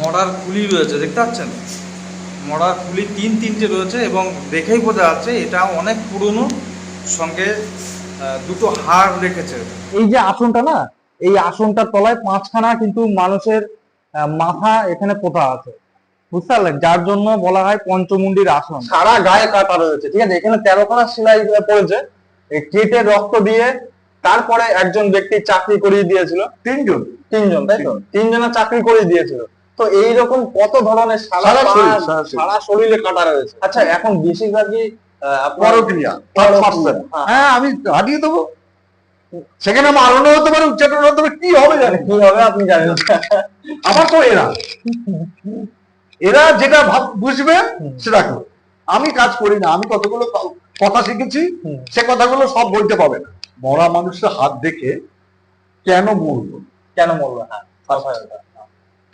মরার কুলি রয়েছে দেখতে পাচ্ছেন? মরার কুলি তিন তিনটে রয়েছে এবং দেখেই বোঝা যাচ্ছে এটা অনেক পুরনো সঙ্গে দুটো হাড় রেখেছে। এই যে আসনটা না এই আসনটার তলায় পাঁচখানা কিন্তু মানুষের মাথা এখানে পোতা আছে। বুঝতে পারলেন? যার জন্য বলা হয় পঞ্চমুন্ডির আসন। সারা গায়ে কাটা রয়েছে ঠিক আছে? এখানে তেরোখানা সেলাই পড়েছে। এই কেটে রক্ত দিয়ে তারপরে একজন ব্যক্তি চাকরি করিয়ে দিয়েছিল। তিনজন? তিনজন তাই তো? তিনজনের চাকরি করিয়ে দিয়েছিল। তো এইরকম কত ধরনের সারা সারা শরীর, সারা শরীরে। কাটা রয়েছে? আচ্ছা এখন বেশিরভাগই পরক্রিয়া হ্যাঁ। হ্যাঁ আমি হারিয়ে দেবো। সেখানে মারানো হতে পারে উচ্চারণ হতে পারে কি হবে জানি। কি হবে আপনি জানেন আমার তো এরা। এরা যেটা ভাব বুঝবে সেটা করবে আমি কাজ করি না আমি কতগুলো কথা শিখেছি সে কথাগুলো সব বলতে পাবে না। মরা মানুষের হাত দেখে কেন মরলো কেন মরলো হ্যাঁ।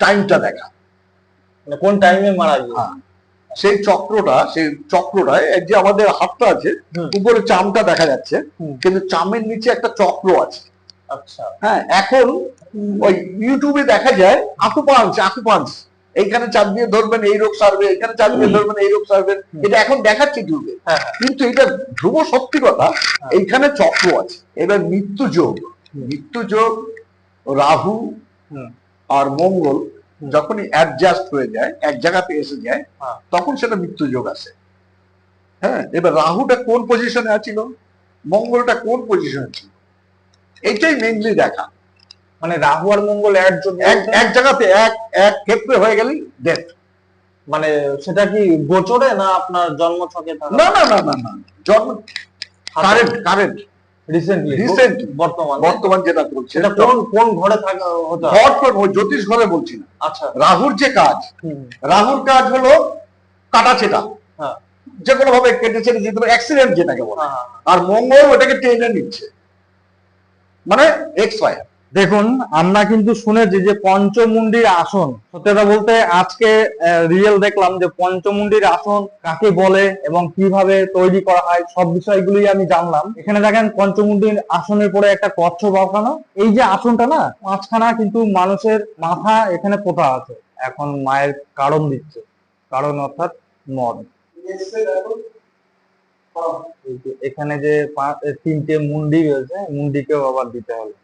টাইমটা দেখা। মানে কোন টাইমে মারা গিয়ে? হ্যাঁ। সেই চক্রটা সেই চক্রটায় যে আমাদের হাতটা আছে উপরে চামটা দেখা যাচ্ছে কিন্তু চামের নিচে একটা চক্র আছে। আচ্ছা। হ্যাঁ এখন ওই ইউটিউবে দেখা যায় আকুপাঞ্চ আকুপাঞ্চ। এইখানে চাপ দিয়ে ধরবেন এই রোগ সারবে এখানে চাপ দিয়ে ধরবেন এই রোগ সারবে। এটা এখন দেখাচ্ছে ইউটিউবে হ্যাঁ হ্যাঁ। কিন্তু এটা ধ্রুব সত্যি কথা এইখানে চক্র আছে। এবার মৃত্যু যোগ মৃত্যু যোগ রাহু। আর মঙ্গল যখনই অ্যাডজাস্ট হয়ে যায় এক জায়গাতে এসে যায় হ্যাঁ। তখন সেটা মৃত্যু যোগ আসে। হ্যাঁ এবার রাহুটা কোন পজিশনে আছিল? মঙ্গলটা কোন পজিশনে ছিল? এইটাই মেইনলি দেখা। মানে রাহু আর মঙ্গল এক এক জায়গাতে এক এক ক্ষেত্রে হয়ে গেলেই ডেথ মানে সেটা কি গোচরে না আপনার জন্ম ছকে না না না না না। জন্ম কারেন্ট কারেন্ট রিসেন্টলি. বর্তমান? বর্তমান যেটা সেটা কোন কোন ঘরে থাকা হতে ঘর তো জ্যোতিষ ঘরে বলছি না। আচ্ছা। রাহুর যে কাজ রাহুর কাজ হলো কাটা ছেটা হ্যাঁ। যে কোনো ভাবে কেটে যেতে পারে অ্যাক্সিডেন্ট যেটাকে বলে। হ্যাঁ, হ্যাঁ। আর মঙ্গল ওটাকে টেনে নিচ্ছে। মানে এক্স ওয়াই দেখুন, আমরা কিন্তু শুনেছি যে পঞ্চমুন্ডির আসন, সত্যি কথা বলতে আজকে রিয়েল দেখলাম যে পঞ্চমুন্ডির আসন কাকে বলে এবং কীভাবে তৈরি করা হয়, সব বিষয়গুলি আমি জানলাম। এখানে দেখেন, পঞ্চমুন্ডির আসনের পরে একটা কচ্ছপ আঁকানো এই যে আসনটা না পাঁচখানা কিন্তু মানুষের মাথা এখানে পোতা আছে। এখন মায়ের কারণ দিচ্ছে। কারণ অর্থাৎ মদ। এখানে যে তিনটে মুন্ডি রয়েছে, মুন্ডিকেও আবার দিতে হবে।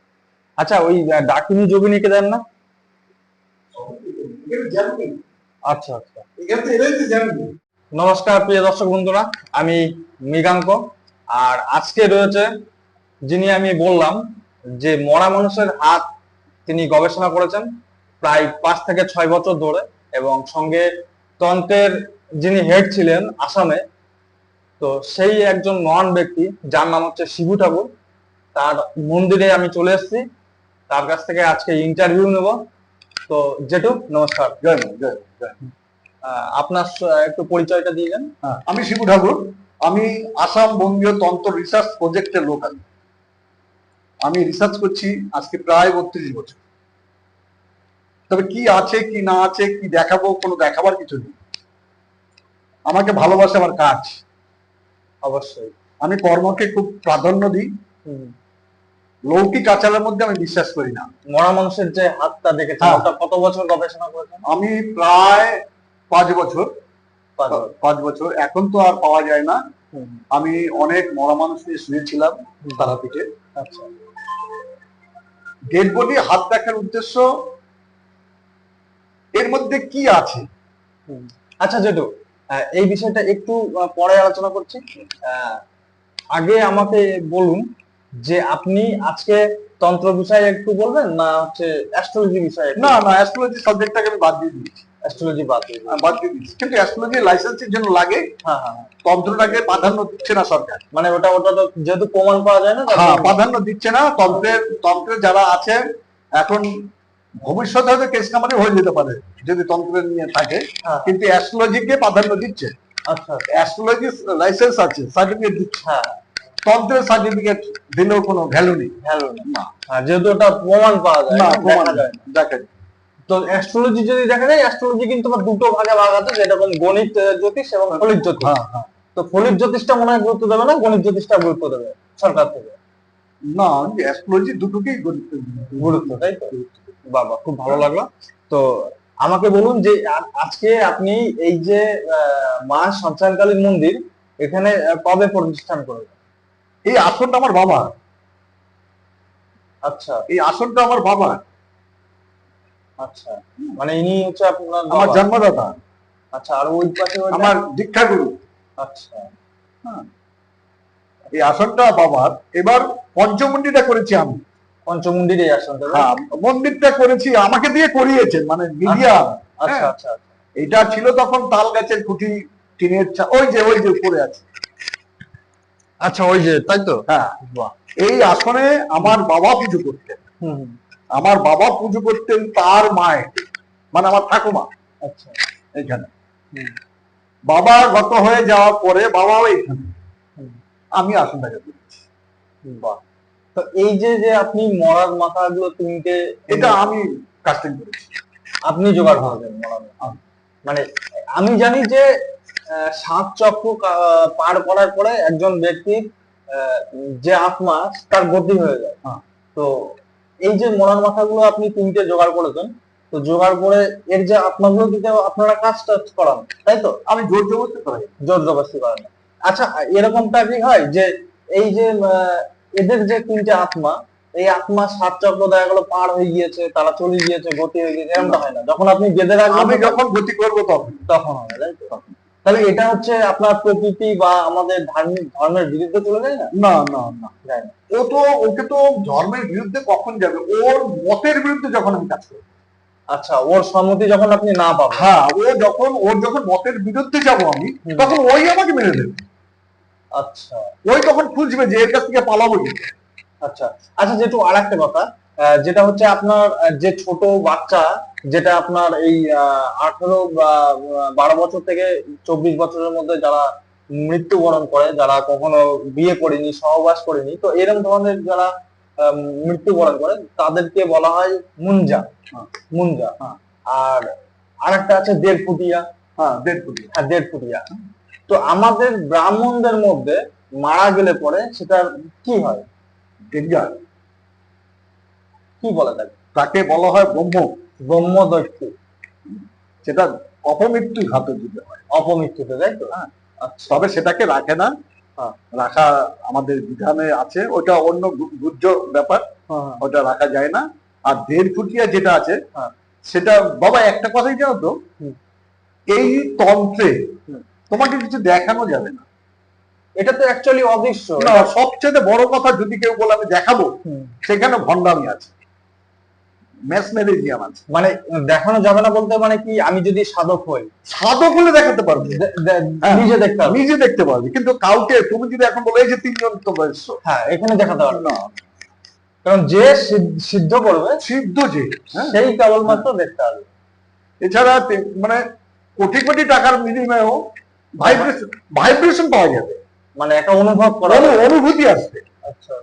আচ্ছা ওই ডাকিনী যোগিনীকে দেন না? আচ্ছা আচ্ছা। নমস্কার, প্রিয় দর্শক বন্ধুরা, আমি মৃগাঙ্ক। আর আজকে রয়েছে যিনি আমি বললাম যে মরা মানুষের হাত তিনি গবেষণা করেছেন প্রায় পাঁচ থেকে ছয় বছর ধরে এবং সঙ্গে তন্ত্রের যিনি হেড ছিলেন আসামে, তো সেই একজন মহান ব্যক্তি, যার নাম হচ্ছে শিবু ঠাকুর। তার মন্দিরে আমি চলে এসেছি। তার কাছ থেকে আজকে ইন্টারভিউ নেব। তো জেঠু নমস্কার। জয় জয় জয়। আপনার একটু পরিচয়টা দিয়ে দেন। হ্যাঁ, আমি শিবু ঠাকুর। আমি আসাম বঙ্গীয় তন্ত্র রিসার্চ প্রজেক্টের লোক আমি আমি রিসার্চ করছি আজকে প্রায় বত্রিশ বছর। তবে কি আছে কি না আছে কি দেখাবো কোনো দেখাবার কিছু নেই। আমাকে ভালোবাসে আমার কাজ। অবশ্যই। আমি কর্মকে খুব প্রাধান্য দিই। হুম। লৌকিক আচারের মধ্যে আমি বিশ্বাস করি না। মরা মানুষের যে হাতটা দেখেছেন হ্যাঁ। ওটা কত বছর গবেষণা করেছেন? আমি প্রায় পাঁচ বছর। পাঁচ বছর। এখন তো আর পাওয়া যায় না। আমি অনেক মরা মানুষ নিয়ে শুয়েছিলাম তারাপীঠে আচ্ছা। ডেড বডি হাত দেখার উদ্দেশ্য এর মধ্যে কি আছে। আচ্ছা জেঠু আহ, এই বিষয়টা একটু পরে আলোচনা করছি। আহ, আগে আমাকে বলুন যে আপনি আজকে তন্ত্র বিষয়ে একটু বলবেন না হচ্ছে অ্যাস্ট্রোলজি বিষয়ে না না অ্যাস্ট্রোলজি সাবজেক্টটাকে আমি বাদ দিয়ে দিয়েছি অ্যাস্ট্রোলজি বাদ দিয়ে দিন। বাদ দিয়ে দিয়েছি কিন্তু অ্যাস্ট্রোলজি লাইসেন্সের জন্য লাগে হ্যাঁ হ্যাঁ হ্যাঁ। তন্ত্রটাকে প্রাধান্য দিচ্ছে না সরকার। মানে ওটা ওটা তো যেহেতু প্রমাণ পাওয়া যায় না হ্যাঁ প্রাধান্য দিচ্ছে না। তন্ত্রের তন্ত্রে যারা আছে এখন ভবিষ্যতে হয়তো কেস কামারি হয়ে যেতে পারে যদি তন্ত্রের নিয়ে থাকে। হ্যাঁ। কিন্তু অ্যাস্ট্রোলজিকে প্রাধান্য দিচ্ছে। আচ্ছা। অ্যাস্ট্রোলজি লাইসেন্স আছে সার্টিফিকেট দিচ্ছে। হ্যাঁ। তন্ত্রের সার্টিফিকেট দিলেও কোনো ভ্যালু নেই। না। হ্যাঁ যেহেতু ওটা প্রমাণ পাওয়া যায় না প্রমাণ যায় দেখেন। তো অ্যাস্ট্রোলজি যদি দেখা যায় অ্যাস্ট্রোলজি কিন্তু দুটো ভাগে ভাগ আছে যেরকম গণিত জ্যোতিষ এবং ফলিত জ্যোতিষ। হ্যাঁ হ্যাঁ। তো ফলিত জ্যোতিষটা মনে হয় গুরুত্ব দেবে না? গণিত জ্যোতিষটা গুরুত্ব দেবে সরকার থেকে? না অ্যাস্ট্রোলজি দুটোকেই গুরুত্ব গুরুত্ব তাই তো? বাবা খুব ভালো লাগল। তো আমাকে বলুন যে আজকে আপনি এই যে মা সঞ্চানকালীন মন্দির এখানে কবে প্রতিষ্ঠান করলেন এই আসনটা আমার বাবা। আচ্ছা এই আসনটা আমার বাবা। আচ্ছা মানে ইনি হচ্ছে আপনার আমার জন্মদাতা। আচ্ছা আর ওই পাশে আমার দীক্ষা গুরু। আচ্ছা এই আসনটা বাবার। এবার পঞ্চমন্ডিটা করেছি আমি। পঞ্চমুন্ডির এই আসন তাই না? হ্যাঁ মন্দিরটা করেছি। আমাকে দিয়ে করিয়েছেন মানে মিডিয়া। আচ্ছা হ্যাঁ। আচ্ছা আচ্ছা। এটা ছিল তখন তাল গাছের খুঁটি টিনের ওই যে ওই যে উপরে আছে। আচ্ছা ওই যে তাই তো? হ্যাঁ। এই আসনে আমার বাবা পুজো করতেন। আমার বাবা পুজো করতেন তার মায়ের মানে আমার ঠাকুমা। আচ্ছা। এখানে বাবা গত হয়ে যাওয়ার পরে বাবাও এখানে আমি আসনটাকে বাহ। তো এই যে যে আপনি মরার মাথাগুলো তিনটে এটা আমি কাস্টিং করেছি। আপনি জোগাড় করবেন মরার মানে আমি জানি যে সাত চক্র পার করার পরে একজন ব্যক্তির যে আত্মা তার গতি হয়ে যায়। হ্যাঁ। তো এই যে মরার মাথাগুলো আপনি তিনটে জোগাড় করেছেন তো জোগাড় করে এর যে আত্মাগুলো দিতে আপনারা কাজ টাজ করান তাই তো? আমি জোর জবরদস্তি করাই। জোর জবরদস্তি করেন। না। আচ্ছা এরকমটা কি হয় যে এই যে এদের যে তিনটে আত্মা এই আত্মা সাত চক্র দেখা গেলো পার হয়ে গিয়েছে তারা চলে গিয়েছে গতি হয়ে গিয়েছে এরকমটা হয় না। যখন আপনি বেঁধে আমি যখন গতি করব তখন। তখন হবে তাই তো? তাহলে এটা হচ্ছে আপনার প্রকৃতি বা আমাদের ধার্মিক ধর্মের বিরুদ্ধে চলে যায় না? না না না। যায় না। ও তো ওকে তো ধর্মের বিরুদ্ধে কখন যাবে? ওর মতের বিরুদ্ধে যখন আমি কাজ করব। আচ্ছা ওর সম্মতি যখন আপনি না পাবেন। হ্যাঁ ও যখন ওর যখন মতের বিরুদ্ধে যাব আমি তখন ওই আমাকে মেরে দেবে আচ্ছা। ওই তখন খুঁজবে যে এর কাছ থেকে পালাবো আচ্ছা। আচ্ছা যেটু আর একটা কথা আহ, যেটা হচ্ছে আপনার যে ছোট বাচ্চা যেটা আপনার এই আঠারো বা বারো বছর থেকে চব্বিশ বছরের মধ্যে যারা মৃত্যুবরণ করে যারা কখনো বিয়ে করেনি সহবাস করেনি তো এরকম ধরনের যারা মৃত্যুবরণ করে তাদেরকে বলা হয় মুঞ্জা হ্যাঁ। মুঞ্জা হ্যাঁ। আর আরেকটা আছে দেড় ফুটিয়া হ্যাঁ দেড় কোটি হ্যাঁ দেড়ফুটিয়া। তো আমাদের ব্রাহ্মণদের মধ্যে মারা গেলে পরে সেটা কি হয়? ডেঞ্জার। কি বলা যায় তাকে বলা হয় ব্রহ্ম। ব্রহ্ম দৈত্য সেটা অপমৃত্যু ঘাতক দিতে হয় অপমৃত্যুতে তাই তো হ্যাঁ। তবে সেটাকে রাখে না হ্যাঁ। রাখা আমাদের বিধানে আছে ওটা অন্য গু- গুহ্য ব্যাপার হ্যাঁ, ওটা রাখা যায় না আর দেড় ফুটিয়া যেটা আছে হ্যাঁ। সেটা বাবা একটা কথাই জানো তো এই তন্ত্রে। তোমাকে কিছু দেখানো যাবে না এটা তো অ্যাকচুয়ালি অদৃশ্য সবচেয়ে বড় কথা যদি কেউ বলে আমি দেখাবো। সেখানে ভণ্ডামি আছে ম্যাস ম্যারেজিয়াম আছে মানে দেখানো যাবে না বলতে মানে কি আমি যদি সাধক হই? সাধক হলে দেখাতে পারবে। হ্যাঁ। নিজে দেখতে হবে নিজে দেখতে পারবে। কিন্তু কাউকে তুমি যদি এখন বলে এই যে তিনজন তো হ্যাঁ এখানে দেখাতে পারবে। না। কারণ যে সিদ্ধ- করবে সিদ্ধ যে হ্যাঁ। সেই কেবলমাত্র দেখতে হবে এছাড়া মানে কোটি কোটি টাকার বিনিময়েও ভাইব্রেশন ভাইব্রেশন পাওয়া যাবে। মানে একটা অনুভব করা অনুভূতি আসবে।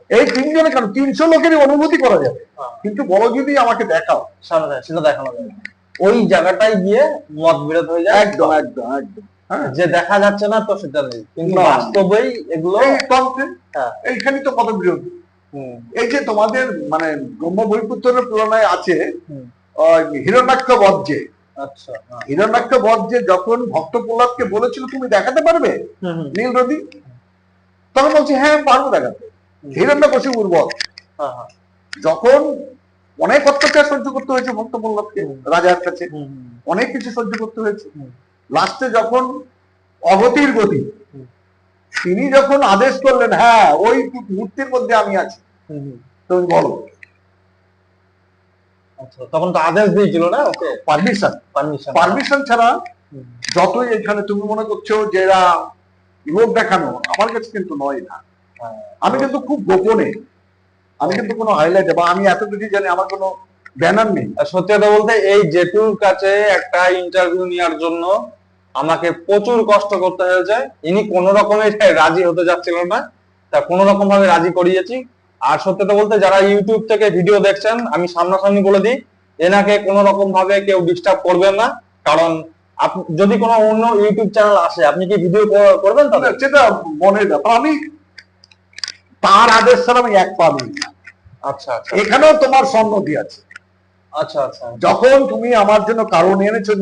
এই তিনজনে কেন? তিনশো লোকেরই অনুভূতি করা যাবে। হ্যাঁ। কিন্তু বড় যদি আমাকে দেখাও। সেটা দেখানো যাবে। ওই জায়গাটাই গিয়ে মত বিরোধ হয়ে যায়? একদম একদম একদম। হ্যাঁ। যে দেখা যাচ্ছে না তো সেটা নেই। কিন্তু বাস্তবেই এগুলো হ্যাঁ। এইখানেই তো মত বিরোধ এই যে তোমাদের মানে ব্রহ্ম বৈপুত্রের পুরাণায় আছে যে আচ্ছা হ্যাঁ। হিরণ্যাক্ষ যখন ভক্ত প্রহ্লাদকে বলেছিল তুমি দেখাতে পারবে? নীল নদী তখন বলছি হ্যাঁ পারব দেখাতে। হুম। হিরণ্যকশিপুর বধ হ্যাঁ, হ্যাঁ, যখন অনেক অত্যাচার সহ্য করতে হয়েছে ভক্ত রাজার কাছে অনেক কিছু সহ্য করতে হয়েছে। লাস্টে যখন অগতির গতি তিনি যখন আদেশ করলেন হ্যাঁ ওই মূর্তির মধ্যে আমি আছি। তুমি বলো। আচ্ছা তখন তো আদেশ দিয়েছিল না ওকে? পারমিশন পারমিশন পারমিশন ছাড়া যতই এখানে তুমি মনে করছ যে এরা লোক দেখানো আমার কাছে কিন্তু নয় না আমি কিন্তু খুব গোপনে আমি কিন্তু কোনো হাইলাইট বা আমি এত কিছু জানি আমার কোনো ব্যানার নেই। সত্যি কথা বলতে এই জেঠুর কাছে একটা ইন্টারভিউ নেওয়ার জন্য আমাকে প্রচুর কষ্ট করতে হয়েছে। ইনি কোন রকমের রাজি হতে যাচ্ছিল না তা কোনো রকম ভাবে রাজি করিয়েছি। আর সত্যি কথা বলতে যারা ইউটিউব থেকে ভিডিও দেখছেন আমি সামনাসামনি বলে দিই এনাকে কোনো রকম ভাবে কেউ ডিস্টার্ব করবেন না। কারণ যদি কোনো অন্য ইউটিউব চ্যানেল আসে আপনি কি ভিডিও করবেন তাহলে? সেটা মনের ব্যাপার। আমি তার আদেশ ছাড়া আমি এক পা নই। আচ্ছা আচ্ছা। এখানেও তোমার সম্মতি আছে। আচ্ছা আচ্ছা। যখন তুমি আমার জন্য কারণ এনেছো।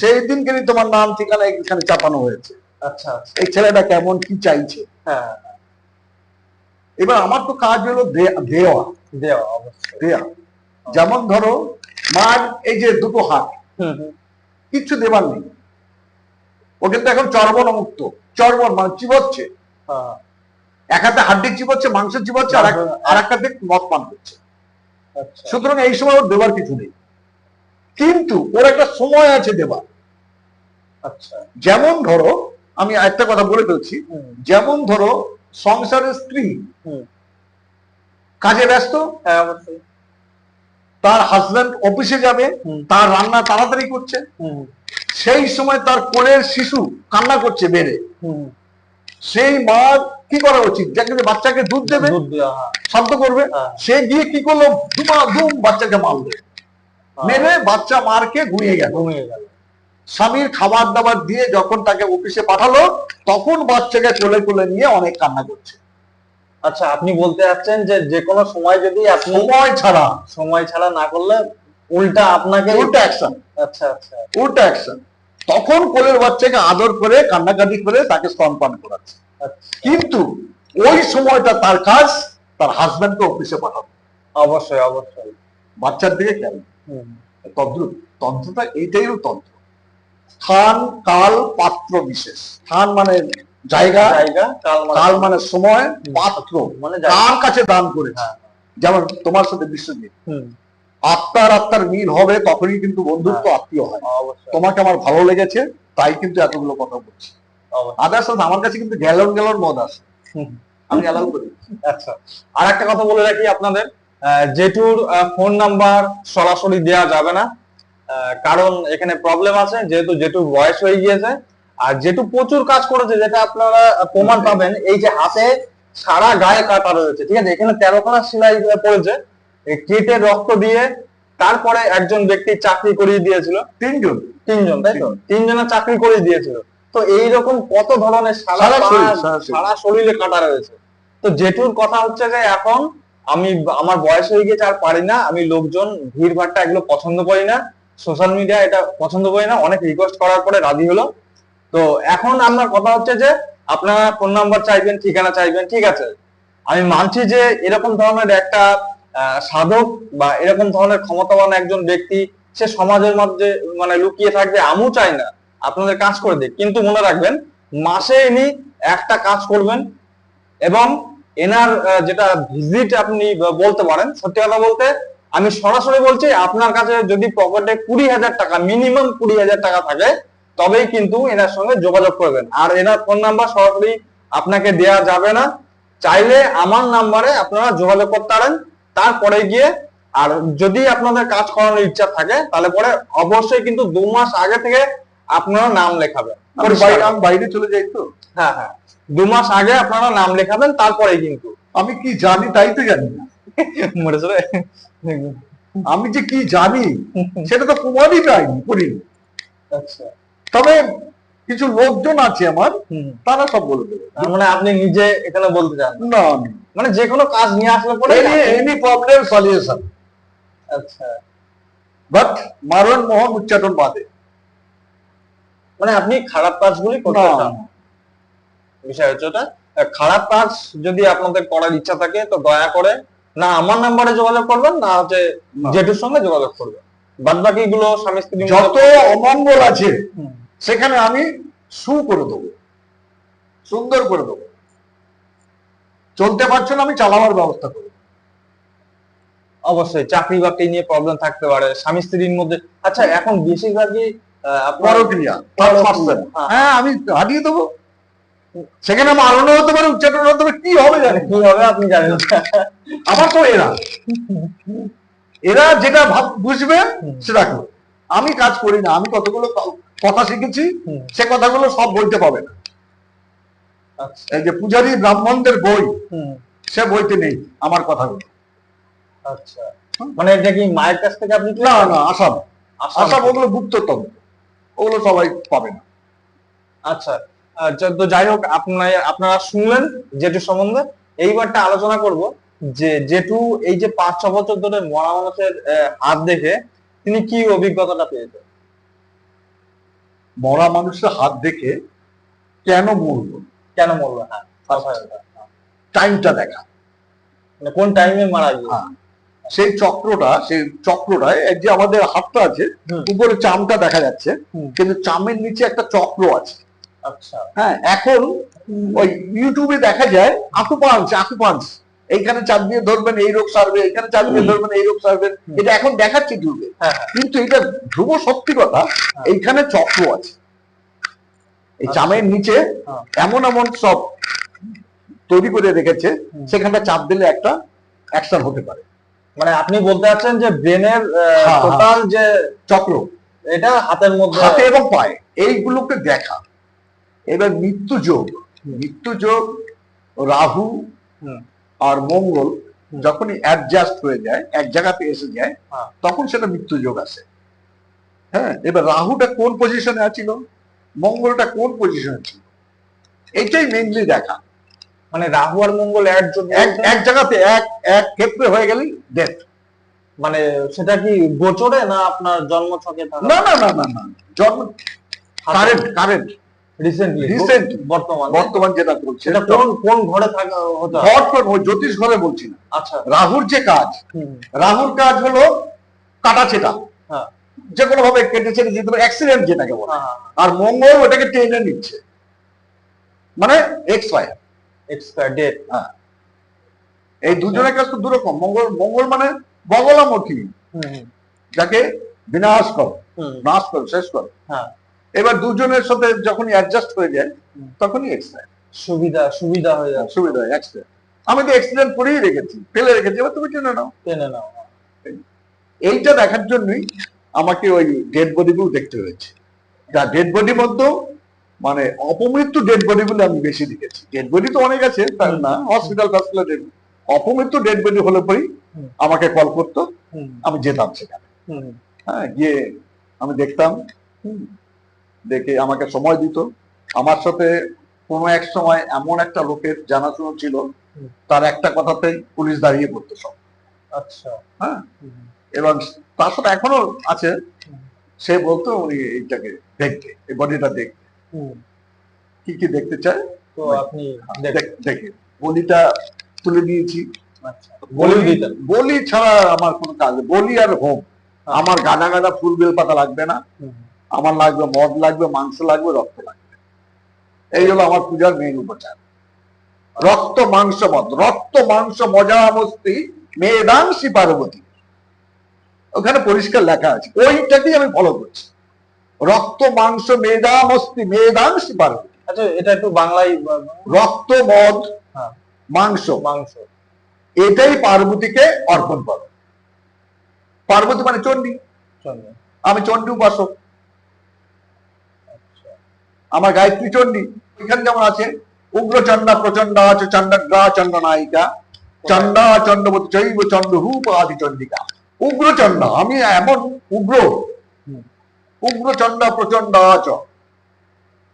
সেই দিনকে তোমার নাম ঠিকানা এখানে চাপানো হয়েছে। আচ্ছা আচ্ছা। এই ছেলেটা কেমন কি চাইছে? হ্যাঁ। এবার আমার তো কাজ হলো দেওয়া। দেওয়া দেয়া। যেমন ধরো মার এই যে দুটো হাত কিচ্ছু দেবার নেই। ও কিন্তু এখন চর্বণ মুক্ত চর্বণ মানে চিবচ্ছে হ্যাঁ। এক হাতে হাড্ডি চিবচ্ছে মাংস চিবচ্ছে আর আর একটা দিক মদ পান করছে। আচ্ছা। সুতরাং এই সময় ওর দেবার কিছু নেই। কিন্তু ওর একটা সময় আছে দেবার। আচ্ছা। যেমন ধরো আমি একটা কথা বলে ফেলছি। যেমন ধরো সংসারের স্ত্রী কাজে ব্যস্ত হ্যাঁ তার হাজব্যান্ড অফিসে যাবে। তার রান্না তাড়াতাড়ি করছে সেই সময় তার কোলের শিশু কান্না করছে বেড়ে। সেই মা কি করা উচিত? যাকে বাচ্চাকে দুধ দেবে হ্যাঁ। শান্ত করবে হ্যাঁ। সে গিয়ে কি করল? ধুমা ধুম বাচ্চাকে মারবে হ্যাঁ। মেরে বাচ্চা মারকে ঘুমিয়ে গেল। ঘুমিয়ে গেল। স্বামীর খাবার দাবার দিয়ে যখন তাকে অফিসে পাঠালো তখন বাচ্চাকে কোলে কোলে নিয়ে অনেক কান্না করছে। আচ্ছা আপনি বলতে যাচ্ছেন যে যে কোনো সময় যদি সময় ছাড়া। সময় ছাড়া না করলে উল্টা আপনাকে উল্টা অ্যাকশন আচ্ছা আচ্ছা। উল্টা অ্যাকশন তখন কোলের বাচ্চাকে আদর করে কান্নাকাটি করে তাকে স্তনপান করাচ্ছে। আচ্ছা। কিন্তু ওই সময়টা তার কাজ তার হাজব্যান্ডকে অফিসে পাঠাবে অবশ্যই অবশ্যই। বাচ্চার দিকে খেয়াল। তন্ত্র তন্ত্রটা এইটাই হলো তন্ত্র। স্থান কাল পাত্র বিশেষ। স্থান মানে জায়গা জায়গা কাল মানে- মানে সময় পাত্র। মানে। কার কাছে দান করেছে? হ্যাঁ। যেমন তোমার সাথে বিশ্বজিৎ। আত্মার আত্মার মিল হবে তখনই কিন্তু বন্ধুত্ব আত্মীয় হয়। তোমাকে আমার ভালো লেগেছে তাই কিন্তু এতগুলো কথা বলছি। আদার্স আমার কাছে কিন্তু গ্যালন গ্যালন মদ আছে। আমি অ্যালাউ করি। আচ্ছা। আর একটা কথা বলে রাখি আপনাদের জেঠুর ফোন নাম্বার সরাসরি দেওয়া যাবে না। আহ, কারণ এখানে প্রবলেম আছে যেহেতু জেঠুর বয়স হয়ে গিয়েছে। আর জেঠু প্রচুর কাজ করেছে যেটা আপনারা প্রমাণ পাবেন। এই যে হাতে সারা গায়ে কাটা রয়েছে ঠিক আছে? এখানে তেরো তেরোখানা সেলাই পড়েছে। কেটে রক্ত দিয়ে তারপরে একজন ব্যক্তি চাকরি করিয়ে দিয়েছিল। তিনজন। তিনজন তাই তো? তিনজনের চাকরি করে দিয়েছিল। তো এইরকম কত ধরনের সারা সারা শরীর, কাটা রয়েছে। তো জেঠুর কথা হচ্ছে যে এখন আমি আমার বয়স হয়ে গেছে আর পারি না। আমি লোকজন ভিড় ভাট্টা এগুলো পছন্দ করি না। সোশ্যাল মিডিয়া এটা পছন্দ করি না। অনেক রিকোয়েস্ট করার পরে রাজি হলো। তো এখন আমার কথা হচ্ছে যে আপনারা ফোন নাম্বার চাইবেন ঠিকানা চাইবেন ঠিক আছে? আমি মানছি যে এরকম ধরনের একটা সাধক বা এরকম ধরনের ক্ষমতাবান একজন ব্যক্তি, সে সমাজের মধ্যে মানে লুকিয়ে থাকবে আমিও চাই না। আপনাদের কাজ করে দিক। কিন্তু মনে রাখবেন, মাসে ইনি একটা কাজ করবেন এবং এনার যেটা ভিজিট আপনি বলতে পারেন, সত্যি কথা বলতে আমি সরাসরি বলছি, আপনার কাছে যদি পকেটে কুড়ি হাজার টাকা মিনিমাম কুড়ি হাজার টাকা থাকে, তবেই কিন্তু এনার সঙ্গে যোগাযোগ করবেন। আর এনার ফোন নাম্বার সরাসরি আপনাকে দেওয়া যাবে না। চাইলে আমার নাম্বারে আপনারা যোগাযোগ করতে পারেন। তারপরে গিয়ে আর যদি আপনাদের কাজ করানোর ইচ্ছা থাকে তাহলে পরে অবশ্যই কিন্তু দু মাস আগে থেকে আপনারা নাম লেখাবেন। আমি বাইরে চলে যাই তো? হ্যাঁ হ্যাঁ। দু মাস আগে আপনারা নাম লেখাবেন তারপরে কিন্তু। আমি কি জানি তাই তো জানি না। আমি যে কি জানি সেটা তো প্রমাণই পাইনি করিনি। আচ্ছা। তবে কিছু লোকজন আছে আমার। তারা সব বলে দেবে। মানে আপনি নিজে এখানে বলতে চান? না। মানে যে কোনো কাজ নিয়ে আসলে পরে এনি প্রবলেম সলিউশন আচ্ছা। বাট মারণ মোহন উচ্চাটন বাদে। মানে আপনি খারাপ কাজগুলি করতে। চান। বিষয় হচ্ছে ওটা। খারাপ কাজ যদি আপনাদের করার ইচ্ছা থাকে তো দয়া করে না আমার নাম্বারে যোগাযোগ করবেন না হচ্ছে। জেঠুর সঙ্গে যোগাযোগ করবেন। বাদ বাকি গুলো স্বামী স্ত্রী যত অমঙ্গল আছে সেখানে আমি সু করে দেবো। সুন্দর করে দেবো। চলতে পারছ না আমি চালাবার ব্যবস্থা করব। অবশ্যই চাকরি বাকরি নিয়ে প্রবলেম থাকতে পারে স্বামী স্ত্রীর মধ্যে আচ্ছা এখন বেশিরভাগই পরক্রিয়া হ্যাঁ। হ্যাঁ আমি হারিয়ে দেবো। সেখানে মারণও হতে পারে উচ্চাটন হতে পারে কি হবে জানি। কি হবে আপনি জানেন আমার তো এরা। এরা যেটা ভাব বুঝবে সেটা করবে আমি কাজ করি না আমি কতগুলো কথা শিখেছি সে কথাগুলো সব বলতে পাবে না। এই যে পূজারী ব্রাহ্মণদের বই সে বইতে নেই আমার কথাগুলো আচ্ছা। মানে এটা কি মায়ের কাছ থেকে আপনি না না আসাম। আসাম। ওগুলো গুপ্ততন্ত্র ওগুলো সবাই পাবে না। আচ্ছা। তো যাই হোক আপনারা আপনারা শুনলেন যেটু সম্বন্ধে। এইবারটা আলোচনা করব যে জেঠু এই যে পাঁচ ছ বছর ধরে মরা মানুষের হাত দেখে তিনি কি অভিজ্ঞতাটা পেয়েছেন? মরা মানুষের হাত দেখে কেন মরলো? কেন মরলো হ্যাঁ টাইমটা দেখা। মানে কোন টাইমে মারা গিয়ে? হ্যাঁ। সেই চক্রটা সেই চক্রটায় যে আমাদের হাতটা আছে উপরে চামটা দেখা যাচ্ছে কিন্তু চামের নিচে একটা চক্র আছে। আচ্ছা। হ্যাঁ এখন ওই ইউটিউবে দেখা যায় আকুপাঞ্চ আকুপাঞ্চ এইখানে চাপ দিয়ে ধরবেন এই রোগ সারবে এখানে চাপ দিয়ে ধরবেন এই রোগ সারবে। এটা এখন দেখাচ্ছে ইউটিউবে হ্যাঁ হ্যাঁ। কিন্তু এটা ধ্রুব সত্যি কথা এইখানে চক্র আছে। এই। চামের নিচে হ্যাঁ। এমন এমন সব তৈরি করে রেখেছে। সেখানটা চাপ দিলে একটা অ্যাকশন হতে পারে মানে আপনি বলতে চাচ্ছেন যে ব্রেনের হ্যাঁ, টোটাল যে চক্র এটা হাতের মধ্যে হাতে এবং পায়ে এইগুলোকে দেখা এবার মৃত্যু যোগ মৃত্যু যোগ রাহু। আর মঙ্গল। যখনই অ্যাডজাস্ট হয়ে যায় এক জায়গাতে এসে যায় হ্যাঁ। তখন সেটা মৃত্যু যোগ আসে হ্যাঁ এবার রাহুটা কোন পজিশনে আছিল মঙ্গলটা কোন পজিশনে ছিল? এইটাই মেইনলি দেখা। মানে রাহু আর মঙ্গল এক এক জায়গাতে এক এক ক্ষেত্রে হয়ে গেলেই ডেথ মানে সেটা কি গোচরে না আপনার জন্ম ছকে না না না না না। জন্ম কারেন্ট কারেন্ট রিসেন্টলি Recent। বর্তমানে। বর্তমান যেটা করছে। সেটা কোন কোন ঘরে থাকা হতে? কোন- জ্যোতিষ ঘরে বলছি না। আচ্ছা। রাহুর যে কাজ রাহুর কাজ হলো কাটা চেটা হ্যাঁ যে কোনো ভাবে কেটে ছেড়ে যেতে পারে অ্যাক্সিডেন্ট যেটাকে বলে। হ্যাঁ আর মঙ্গল ওটাকে টেনে নিচ্ছে। মানে এক্স ওয়াই এক্সপায়ার ডেট হ্যাঁ। এই দুজনের কাজ তো দুরকম। মঙ্গল মঙ্গল মানে বগলামুখী যাকে বিনাশ করো নাশ করো শেষ করো। হ্যাঁ। এবার দুজনের সাথে যখনই অ্যাডজাস্ট হয়ে যায়। তখনই এক্সিডেন্ট সুবিধা সুবিধা হয়ে যাচ্ছে। সুবিধা হয় অ্যাক্সিডেন্ট আমি তো অ্যাক্সিডেন্ট করেই রেখেছি ফেলে রেখেছি এবার তুমি টেনে নাও। টেনে নাও এইটা দেখার জন্যই আমাকে ওই ডেড বডিগুলো দেখতে হয়েছে। যা ডেড বডি মধ্যে মানে অপমৃত্যু ডেড বডি বলে আমি বেশি দেখেছি। ডেড বডি তো অনেক আছে তার না হসপিটাল হসপিটাল ডেড অপমৃত্যু ডেড বডি হলে পরেই আমাকে কল করতো আমি যেতাম সেখানে। হ্যাঁ গিয়ে আমি দেখতাম দেখে আমাকে সময় দিত। আমার সাথে কোনো এক সময় এমন একটা লোকের জানাশোনা ছিল তার একটা কথাতেই পুলিশ দাঁড়িয়ে পড়তো সব। আচ্ছা। হ্যাঁ। এবং তার সাথে এখনও আছে। সে বলতো উনি এইটাকে দেখতে এই বডিটা দেখতে কি কি দেখতে চায়? তো আপনি দেখ- দেখ- বলিটা তুলে দিয়েছি। আচ্ছা। বলি ছাড়া আমার কোনো কাজ নেই। বলি আর হোম হ্যাঁ। আমার গাদা গাদা ফুল বেল পাতা লাগবে না। আমার লাগবে মদ লাগবে মাংস লাগবে রক্ত লাগবে। এই হলো আমার পূজার মেন উপচার। রক্ত মাংস মদ। রক্ত মাংস মজা মস্তি মেদাংশী পার্বতী। ওখানে পরিষ্কার লেখা আছে। ওইটাকেই আমি ফলো করছি। রক্ত মাংস মেদা মস্তি মেদাংশী পার্বতী। আচ্ছা এটা একটু বাংলায় রক্ত মদ হ্যাঁ। মাংস। মাংস। এটাই পার্বতীকে অর্পণ করো। পার্বতী মানে চণ্ডী। আমি চণ্ডী উপাসক। আচ্ছা। আমার গায়ত্রী চণ্ডী। এখানে যেমন আছে উগ্র চন্ডা প্রচণ্ড আছে চন্ডগ্রা চন্ড নায়িকা। চন্ডা চন্ডবতী জৈব চন্ড রূপ আদি চন্ডিকা উগ্র চন্ডা আমি এমন উগ্র। হুম। উগ্র চন্ডা প্রচণ্ড আচ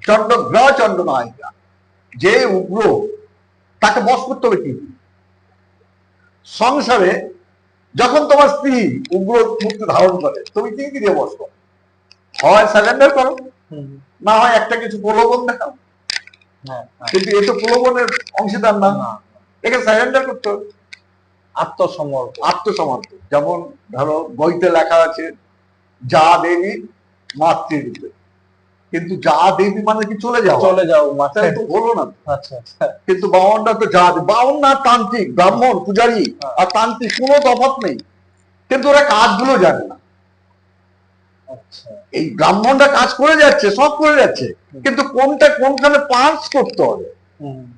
চন্ডগ্রা চন্ড নায়িকা। যে উগ্র তাকে বস করতে হবে কি সংসারে যখন তোমার স্ত্রী উগ্র মূর্তি ধারণ করে তুমি কি কি দিয়ে বস করো। হয় সারেন্ডার করো। না হয় একটা কিছু প্রলোভন দেখাও। হ্যাঁ হ্যাঁ। কিন্তু এ তো প্রলোভনের অংশীদার না। এখানে সারেন্ডার করতে হবে। আত্মসমর্পণ। আত্মসমর্পণ। যেমন ধরো বইতে লেখা আছে যা দেবী মাতৃরূপে। কিন্তু যা দেবী মানে কি চলে যাও চলে যাও মাথায় তাই তো হলো না আচ্ছা আচ্ছা। কিন্তু বাউনটা তো যা না তান্ত্রিক ব্রাহ্মণ পূজারী হ্যাঁ। আর তান্ত্রিক কোনো তফাৎ নেই। কিন্তু ওরা কাজগুলো জানে না। আচ্ছা। এই ব্রাহ্মণরা কাজ করে যাচ্ছে সব করে যাচ্ছে। কিন্তু কোনটা কোনখানে পাঁচ করতে হবে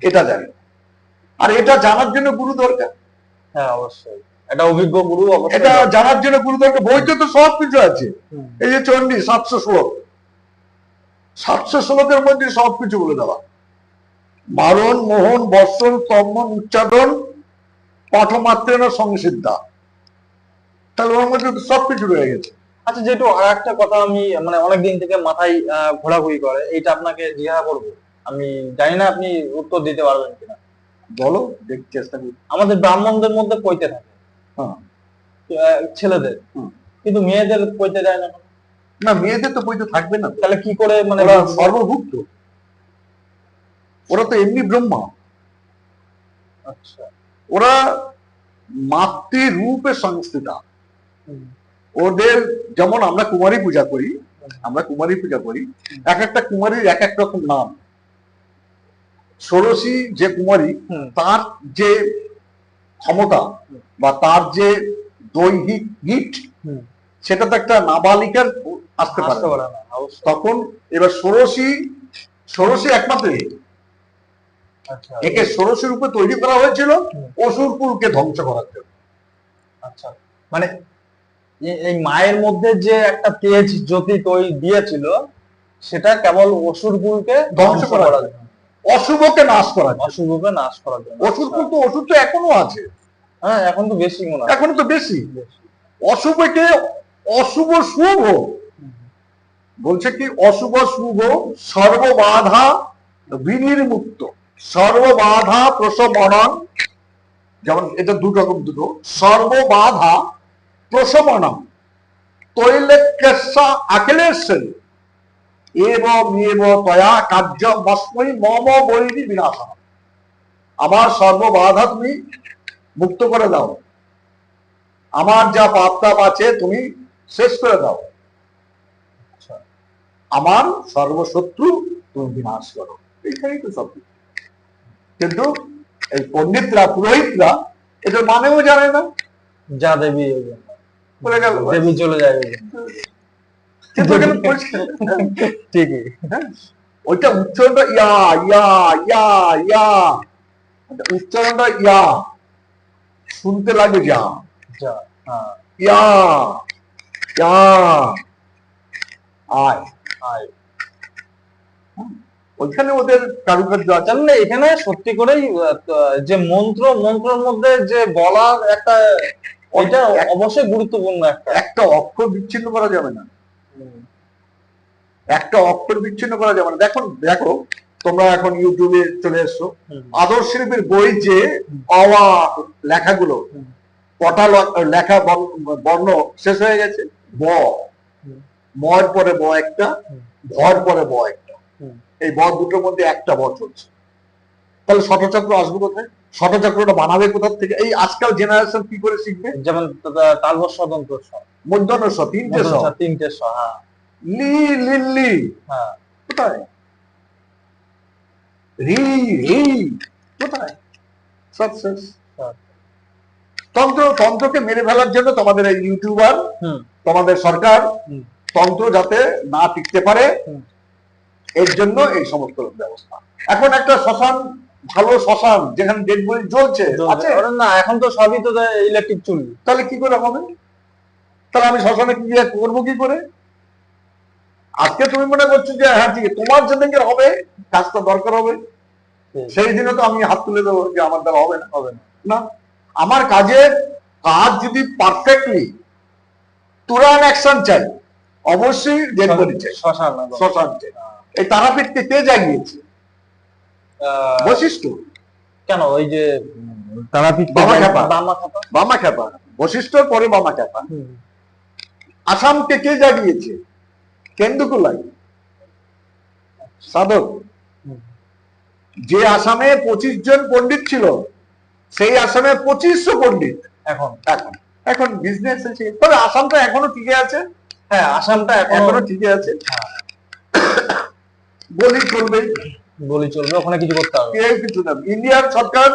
এটা জানে না। আর এটা জানার জন্য গুরু দরকার। হ্যাঁ অবশ্যই। এটা অভিজ্ঞ গুরু এটা জানার জন্য গুরু দরকার বইতে তো সব কিছু আছে। এই যে চণ্ডী সাতশো শ্লোক সাতশো শ্লোকের মধ্যে সব কিছু বলে দেওয়া। মারণ মোহন বর্ষণ তম্মন উচ্চারণ পাঠমাত্রেন সংসিদ্ধা। তাহলে ওর মধ্যে সব কিছু রয়ে গেছে। আচ্ছা যেটু আর একটা কথা আমি মানে অনেকদিন থেকে মাথায় ঘোরাঘুরি করে এইটা আপনাকে জিজ্ঞাসা করব। আমি জানি না আপনি উত্তর দিতে পারবেন কিনা। বলো দেখতে চেষ্টা করি আমাদের ব্রাহ্মণদের মধ্যে পৈতে থাকে। হ্যাঁ। ছেলেদের। কিন্তু মেয়েদের পৈতে দেয় না না মেয়েদের তো বইতে থাকবে না। তাহলে কি করে মানে ওরা সর্বভুক্ত। ওরা তো এমনি ব্রহ্মা। আচ্ছা। ওরা মাতৃরূপে সংস্থিতা। ওদের যেমন আমরা কুমারী পূজা করি আমরা কুমারী পূজা করি এক একটা কুমারীর এক এক রকম নাম। ষোড়শী যে কুমারী তার যে ক্ষমতা বা তার যে দৈহিক হুম। সেটা তো একটা নাবালিকার আসতে পারে। তখন এবার ষোড়শী ষোড়শী একমাত্র আচ্ছা। একে ষোড়শী রূপে তৈরি করা হয়েছিল হুম। অসুরকুলকে ধ্বংস করার জন্য। আচ্ছা। মানে এই মায়ের মধ্যে যে একটা তেজ জ্যোতি তৈরি দিয়েছিল সেটা কেবল অসুরগুলকে ধ্বংস করার জন্য। অশুভকে নাশ করা। অশুভকে নাশ করার জন্য। অসুরকুল তো অসুর তো এখনও আছে। হ্যাঁ এখন তো বেশি মনে হয়। এখনও তো বেশি। অশুভকে অশুভ শুভ। বলছে কি অশুভ শুভ সর্ববাধা বিনির্মুক্ত। সর্ববাধা প্রশমনন যেমন এটা দু রকম দুটো। সর্ববাধা প্রশমনম তৈলেক্যস্যা আকেলেশ্বরী এবং এব তয়া কার্য মস্মৈ মম বৈরি বিনাশন আমার সর্ববাধা তুমি মুক্ত করে দাও আমার যা পাপ তাপ আছে তুমি শেষ করে দাও। আমার সর্বশত্রু তুমি বিনাশ করো এইখানেই তো সব কিন্তু এই পণ্ডিতরা পুরোহিতরা এটার মানেও জানে না যা দেবী বলে গেল দেবী চলে যায় ঠিকই। হ্যাঁ? ওইটা উচ্চারণটা ইয়া ইয়া ইয়া ইয়া। উচ্চারণটা ইয়া। শুনতে লাগে যা। হ্যাঁ। ইয়া ইয়া। আয়। আয়। ওইখানে ওদের কারুকার্য আছে। তাহলে এখানে সত্যি করেই যে মন্ত্র মন্ত্রের মধ্যে যে বলার একটা এটা অবশ্যই গুরুত্বপূর্ণ একটা। একটা অক্ষর বিচ্ছিন্ন করা যাবে না। একটা অক্ষর বিচ্ছিন্ন করা যাবে না দেখো দেখো তোমরা এখন ইউটিউবে চলে এসছো। আদর্শ শিল্পীর বই যে অওয়া লেখাগুলো কটা লেখা বর্ণ- শেষ হয়ে গেছে। ব। ময়ের পরে ব একটা। ভর পরে ব একটা। এই ব দুটোর মধ্যে একটা ব চলছে। তাহলে শতচক্র আসবে কোথায়? শতচক্রটা বানাবে কোথা থেকে? এই আজকাল জেনারেশন কি করে শিখবে? যেমন তা- স্বতন্ত্র স্ব মধ্যাহ্ন স তিনটে স তিনটে স্ব হ্যাঁ। লি লিল্লি হ্যাঁ। কোথায়? রি রি। কোথায়? শেষ। সব। তন্ত্র তন্ত্রকে মেরে ফেলার জন্য তোমাদের এই ইউটিউবার। তোমাদের সরকার তন্ত্র যাতে না টিকতে পারে এর জন্য এই সমস্ত ব্যবস্থা। এখন একটা শ্মশান ভালো শ্মশান যেখানে ডেড বডি জ্বলছে আছে? না এখন তো সবই তো ইলেকট্রিক চুল্লি তাহলে কি করে হবে? তাহলে আমি শ্মশানে কি গিয়ে করব কি করে? আজকে তুমি মনে করছ যে হ্যাঁ ঠিক তোমার যেদিকে হবে? কাজটা দরকার হবে। সেই দিনে তো আমি হাত তুলে দেবো যে আমার দ্বারা হবে না হবে না। না আমার কাজের কাজ যদি পারফেক্টলি তুরান অ্যাকশন চাই অবশ্যই ডেড বডি চাই। শ্মশান। শ্মশান চাই। এই তারাপীঠকে কে জাগিয়েছে? বশিষ্ঠ? কেন? ওই যে তারাপীঠ বামা খ্যাপা। বামা খ্যাপা? বামা খ্যাপা। বশিষ্ঠর পরে বামা খ্যাপা। আসামকে কে জাগিয়েছে? কেন্দুকুলাই। সাধক যে আসামে পঁচিশ জন পণ্ডিত ছিল সেই আসামে পঁচিশশো পণ্ডিত। এখন। এখন। এখন বিজনেস আছে তবে আসামটা এখনও টিকে আছে। হ্যাঁ আসামটা এখনও টিকে আছে। হ্যাঁ। বলি চলবে। বলি চলবে ওখানে কিছু করতে হবে। কেউ কিছু না ইন্ডিয়ার সরকার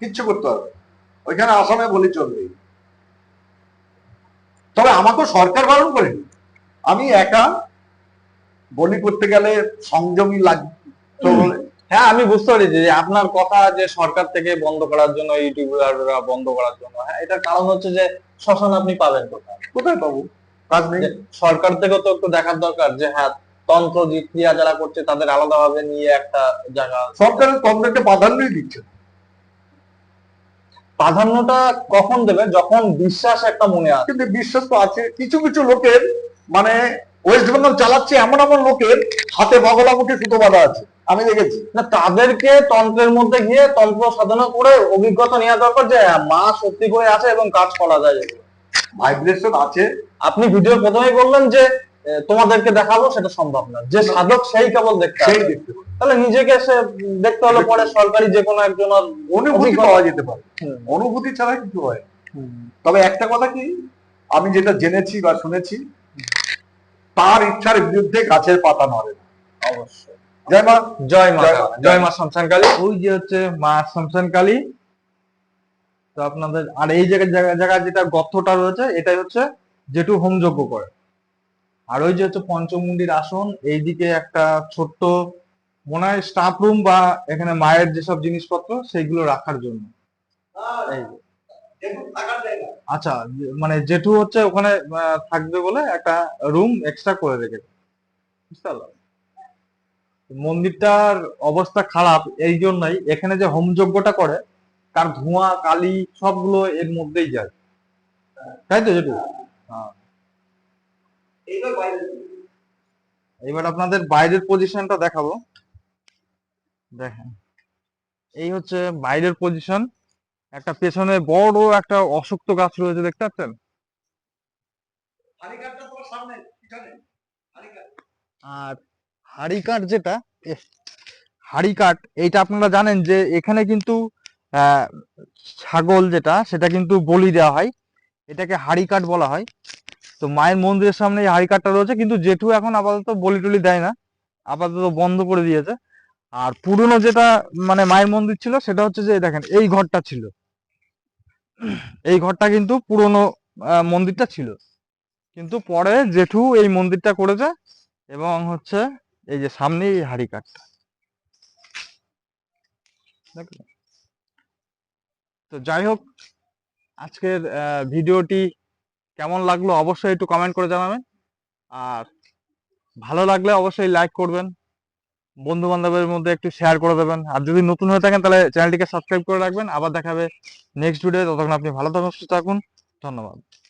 কিচ্ছু করতে হবে ওইখানে আসামে বলি চলবে। তবে আমাকে সরকার বারণ করে আমি একা বলি করতে গেলে সংযমী লাগবে হ্যাঁ আমি বুঝতে পারি যে আপনার কথা যে সরকার থেকে বন্ধ করার জন্য ইউটিউবাররা বন্ধ করার জন্য হ্যাঁ এটার কারণ হচ্ছে যে শ্মশান আপনি পাবেন কোথায়? কোথায় পাবো? কাজ নেই। সরকার থেকেও তো একটু দেখার দরকার যে হ্যাঁ তন্ত্র ক্রিয়া যারা করছে তাদের আলাদাভাবে নিয়ে একটা জায়গা সরকারের তন্ত্রকে প্রাধান্যই দিচ্ছে। প্রাধান্যটা কখন দেবে? যখন বিশ্বাস একটা মনে আসে। কিন্তু বিশ্বাস তো আছে। কিছু কিছু লোকের মানে ওয়েস্ট বেঙ্গল চালাচ্ছে এমন এমন লোকের হাতে বগলামুখে সুতো বাঁধা আছে। আমি দেখেছি। না তাদেরকে তন্ত্রের মধ্যে গিয়ে তন্ত্র সাধনা করে অভিজ্ঞতা নেওয়া দরকার যে হ্যাঁ, মা সত্যি করে আছে এবং কাজ করা যায়। ভাইব্রেশন আছে। আপনি ভিডিও প্রথমেই বললেন যে তোমাদেরকে দেখাবো সেটা সম্ভব না। যে সাধক সেই কেবল দেখতে সেই দেখতে তাহলে নিজেকে সে দেখতে হলে পরে সরকারি যে কোনো একজন অনুভূতি পাওয়া যেতে পারে। অনুভূতি ছাড়া কিছু হয়। তবে একটা কথা কি আমি যেটা জেনেছি বা শুনেছি তার ইচ্ছার বিরুদ্ধে গাছের পাতা নড়ে না। অবশ্যই। জয় মা জয় মা জয় মা। মা কালী। ওই যে হচ্ছে মা শ্মশান কালী। তো আপনাদের আর এই জায়গায় জায়গা জায়গায় যেটা গর্তটা রয়েছে এটাই হচ্ছে জেঠু হোম যজ্ঞ করে। আর ওই যে হচ্ছে পঞ্চমুন্ডির আসন, এইদিকে একটা ছোট্ট মনে হয় স্টাফ রুম বা এখানে মায়ের যেসব জিনিসপত্র, সেইগুলো রাখার জন্য। আচ্ছা মানে জেঠু হচ্ছে ওখানে থাকবে বলে একটা রুম এক্সট্রা করে রেখেছে। বুঝতে মন্দিরটার অবস্থা খারাপ এই জন্যই এখানে যে হোমযজ্ঞটা করে তার ধোঁয়া, কালি সবগুলো এর মধ্যেই যায়। তাই তো জেঠু? হ্যাঁ। এবার আপনাদের বাইরের পজিশনটা দেখাবো। দেখেন এই হচ্ছে বাইরের পজিশন একটা পেছনে বড় একটা অশক্ত গাছ রয়েছে দেখতে পাচ্ছেন? আর হাড়ি কাঠ যেটা এহ, হাড়ি কাঠ এইটা আপনারা জানেন যে এখানে কিন্তু আহ, ছাগল যেটা সেটা কিন্তু বলি দেওয়া হয়। এটাকে হাড়ি কাঠ বলা হয়। তো মায়ের মন্দিরের সামনে এই হাড়িকাটটা রয়েছে, কিন্তু জেঠু এখন আপাতত বলি টলি দেয় না, আপাতত বন্ধ করে দিয়েছে। আর পুরনো যেটা মানে মায়ের মন্দির ছিল, সেটা হচ্ছে যে, দেখেন, এই ঘরটা ছিল। এই ঘরটা কিন্তু পুরনো মন্দিরটা ছিল। কিন্তু পরে জেঠু এই মন্দিরটা করেছে এবং হচ্ছে এই যে সামনেই এই হাড়ি কাঠটা তো যাই হোক, আজকের ভিডিওটি কেমন লাগল অবশ্যই একটু কমেন্ট করে জানাবেন। আর ভালো লাগলে অবশ্যই লাইক করবেন। বন্ধু বান্ধবের মধ্যে একটু শেয়ার করে দেবেন। আর যদি নতুন হয়ে থাকেন তাহলে চ্যানেলটিকে সাবস্ক্রাইব করে রাখবেন। আবার দেখাবে নেক্সট ভিডিও ততক্ষণ আপনি ভালো থাকুন, সুস্থ থাকুন। ধন্যবাদ।